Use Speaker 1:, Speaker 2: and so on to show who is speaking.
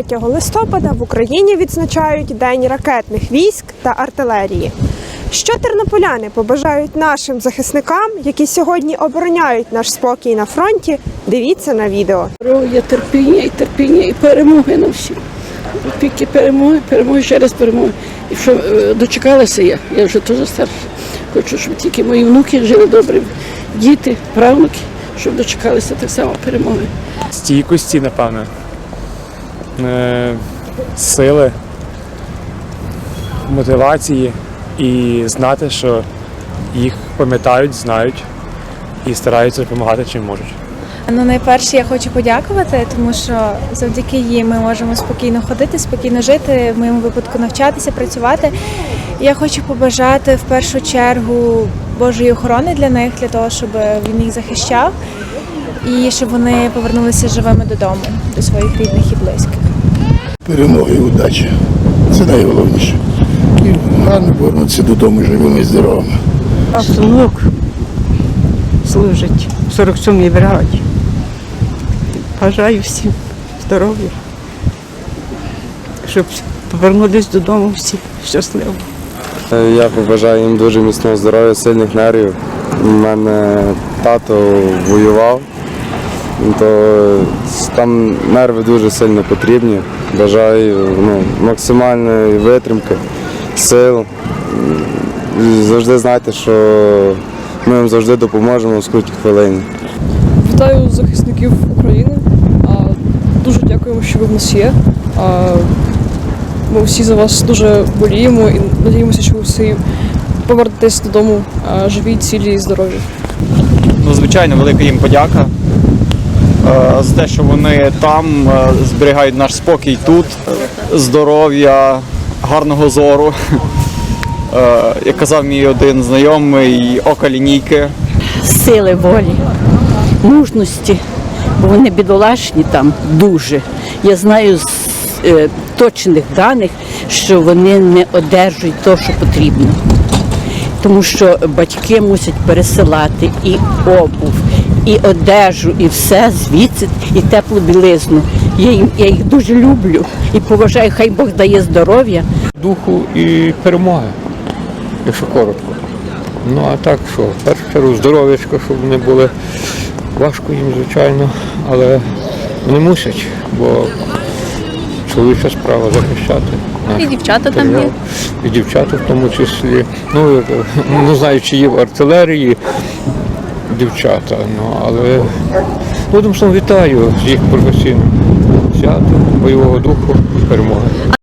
Speaker 1: 3 листопада в Україні відзначають День ракетних військ та артилерії. Що тернополяни побажають нашим захисникам, які сьогодні обороняють наш спокій на фронті, дивіться на відео.
Speaker 2: Здоров'я, терпіння і терпіння, і перемоги на всі. Тільки перемоги, перемоги, ще раз перемоги. І що е, дочекалася я, я вже теж старша. Хочу, щоб тільки мої внуки жили добре, діти, правнуки, щоб дочекалися так само перемоги.
Speaker 3: стійкості, напевно, сили, мотивації і знати, що їх пам'ятають, знають і стараються допомагати чим можуть.
Speaker 4: Ну, найперше я хочу подякувати, тому що завдяки їм ми можемо спокійно ходити, спокійно жити, в моєму випадку навчатися, працювати. Я хочу побажати в першу чергу Божої охорони для них, для того, щоб він їх захищав і щоб вони повернулися живими додому, до своїх рідних і близьких.
Speaker 5: перемоги удачі. Це найголовніше. І гарно повернутися додому живими і здоровими.
Speaker 6: А синок служить в 47-й бригаді. Бажаю всім здоров'я, щоб повернулись додому всі щасливо.
Speaker 7: Я побажаю їм дуже міцного здоров'я, сильних нервів. У мене тато воював, то там нерви дуже сильно потрібні. Бажаю ну, максимальної витримки, сил. Завжди знайте, що ми вам завжди допоможемо в скруті хвилині.
Speaker 8: Вітаю захисників України. Дуже дякуємо, що ви в нас є. Ми всі за вас дуже боліємо і надіємося, що ви всі повернетесь додому живі, цілі і здорові.
Speaker 9: Ну, звичайно, велика їм подяка е, за те, що вони там е, зберігають наш спокій тут, здоров'я, гарного зору. Е, Як казав мій один знайомий, ока лінійки.
Speaker 2: Сили волі, мужності, бо вони бідолашні там дуже. Я знаю з е, точних даних, що вони не одержують те, що потрібно. Тому що батьки мусять пересилати і обув, і одежу, і все звідси, і теплу білизну. Я, їм, я їх дуже люблю і поважаю, хай Бог дає здоров'я.
Speaker 10: духу і перемоги, якщо коротко. Ну а так що, в першу чергу здоров'ячко, щоб вони були важко їм, звичайно, але вони мусять, бо чоловіча справа захищати.
Speaker 4: І дівчата там
Speaker 10: матеріал. І дівчата в тому числі. Ну, не знаю, чи є в артилерії дівчата, ну, але одним словом вітаю з їх професійним святом, бойового духу і перемоги.